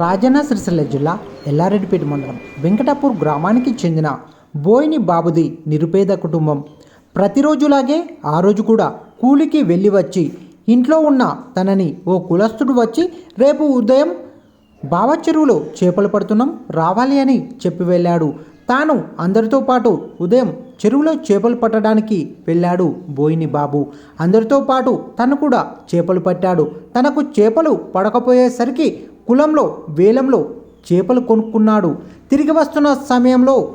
రాజన్న సిరిసిల్ల జిల్లా ఎల్లారెడ్డిపేట మండలం వెంకటాపూర్ గ్రామానికి చెందిన బోయిని బాబుది నిరుపేద కుటుంబం. ప్రతిరోజులాగే ఆ రోజు కూడా కూలికి వెళ్ళి వచ్చి ఇంట్లో ఉన్న తనని ఓ కులస్తుడు వచ్చి రేపు ఉదయం బావ చెరువులో చేపలు పడుతున్నాం రావాలి అని చెప్పి వెళ్ళాడు. తాను అందరితో పాటు ఉదయం చెరువులో చేపలు పట్టడానికి వెళ్ళాడు బోయిని బాబు. అందరితో పాటు తను కూడా చేపలు పట్టాడు. తనకు చేపలు పడకపోయేసరికి కులంలో వేలంలో చేపలు కొనుక్కున్నాడు. తిరిగి వస్తున్న సమయంలో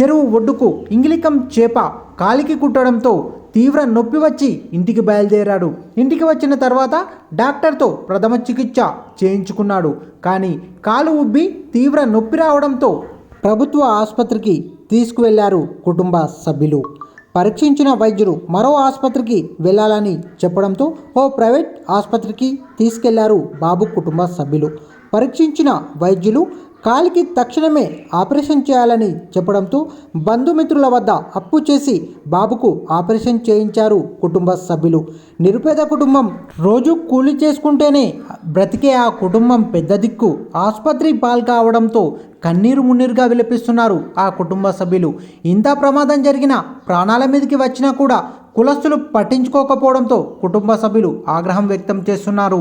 చెరువు ఒడ్డుకు ఇంగిలికం చేప కాలికి కుట్టడంతో తీవ్ర నొప్పి వచ్చి ఇంటికి బయలుదేరాడు. ఇంటికి వచ్చిన తర్వాత డాక్టర్తో ప్రథమ చికిత్స చేయించుకున్నాడు. కానీ కాలు ఉబ్బి తీవ్ర నొప్పి రావడంతో ప్రభుత్వ ఆసుపత్రికి తీసుకువెళ్ళారు కుటుంబ సభ్యులు. పరీక్షించిన వైద్యులు మరో ఆసుపత్రికి వెళ్ళాలని చెప్పడంతో ఓ ప్రైవేట్ ఆసుపత్రికి తీసుకెళ్ళారు బాబు కుటుంబ సభ్యులు. పరీక్షించిన వైద్యులు కాలికి తక్షణమే ఆపరేషన్ చేయాలని చెప్పడంతో బంధుమిత్రుల వద్ద అప్పు చేసి బాబుకు ఆపరేషన్ చేయించారు కుటుంబ సభ్యులు. నిరుపేద కుటుంబం రోజు కూలి చేసుకుంటేనే బ్రతికే ఆ కుటుంబం పెద్ద దిక్కు. ఆసుపత్రి పాలు కావడంతో కన్నీరు మున్నీరుగా విలపిస్తున్నారు ఆ కుటుంబ సభ్యులు. ఇంత ప్రమాదం జరిగిన ప్రాణాల మీదకి వచ్చినా కూడా కులస్తులు పట్టించుకోకపోవడంతో కుటుంబ సభ్యులు ఆగ్రహం వ్యక్తం చేస్తున్నారు.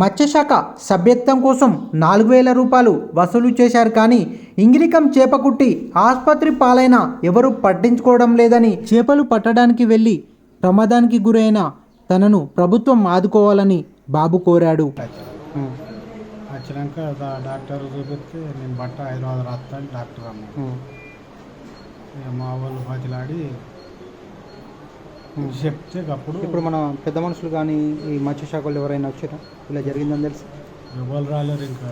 మత్స్యశాఖ సభ్యత్వం కోసం నాలుగు వేల రూపాయలు వసూలు చేశారు కానీ ఇంగిలికం చేప కుట్టి ఆసుపత్రి పాలైన ఎవరు పట్టించుకోవడం లేదని చేపలు పట్టడానికి వెళ్ళి ప్రమాదానికి గురైన తనను ప్రభుత్వం ఆదుకోవాలని బాబు కోరాడు. వచ్చినాక డాక్టర్ చూపిస్తే నేను బట్ట హైదరాబాద్ రాస్తాను డాక్టర్ అన్నాడు. ఇక మా వాళ్ళు బతిలాడి చెప్తే అప్పుడు ఇప్పుడు మన పెద్ద మనుషులు కానీ ఈ మత్స్యశాఖలు ఎవరైనా వచ్చారా? ఇలా జరిగిందని తెలుసు? ఎవరు రాలేరు ఇంకా.